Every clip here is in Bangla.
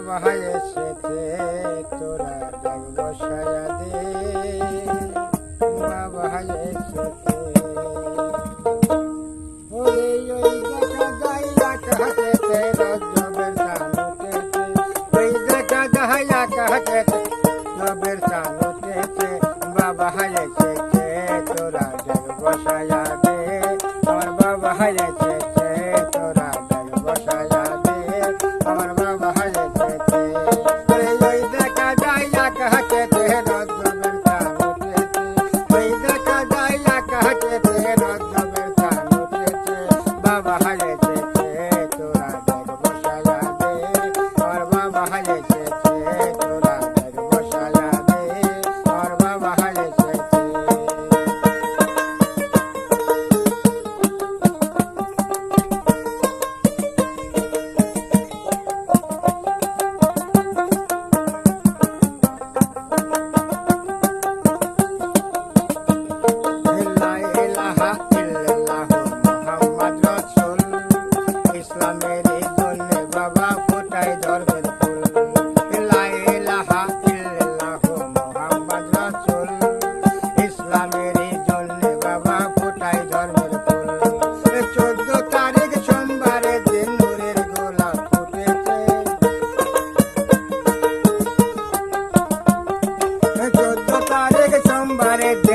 ভাই এসেছে বাবা হারেছে তোরা বাবা হারেছে বাহারে ইসলামের জন্য বাবা কোটায় ধর্মের ফুল ইলাহা ইল্লাহ সোমবারে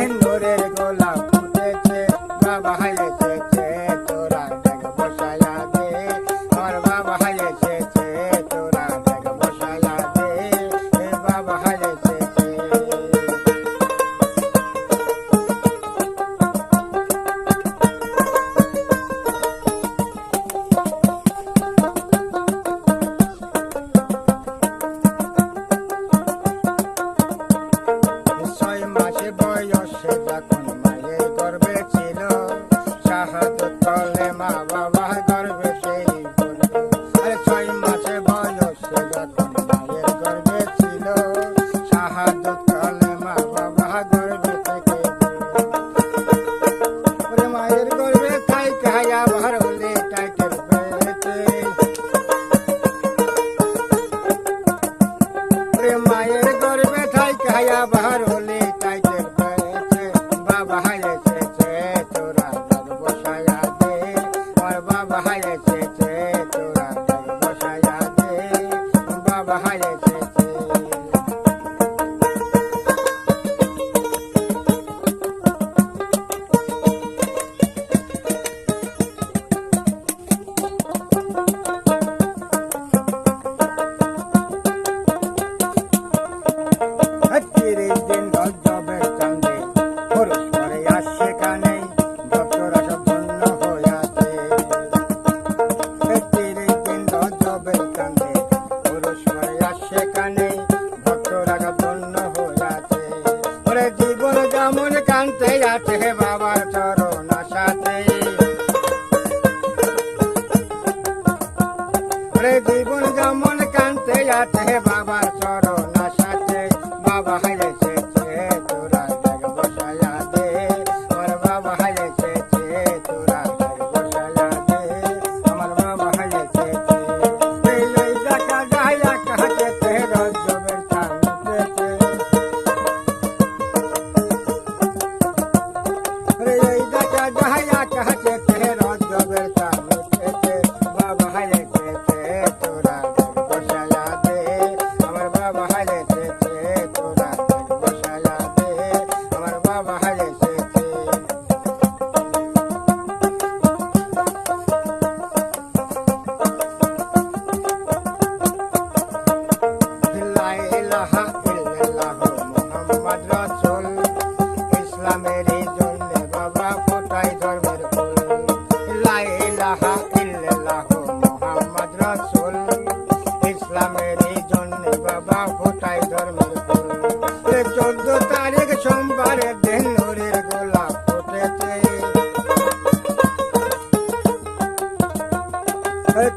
आया बाहर बंदे ट्रैक्टर पे। मायर गोर बैठा बाहर होले बाबा ওরে জীবন যেমন বাবার চরণ। ইসলামের এই জন্য বাবা ফোটাই ধর্মের চোদ্দ তারিখ সোমবারে দিন নুরির গোলাপ ফুটেছে।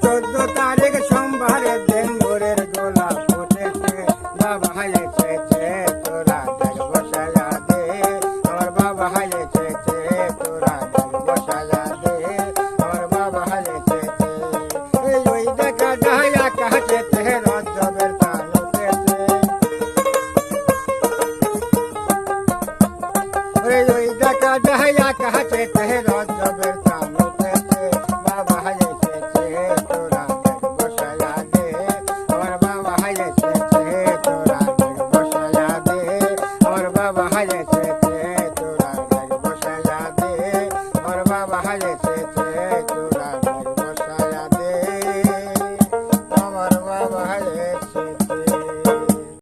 চোদ্দ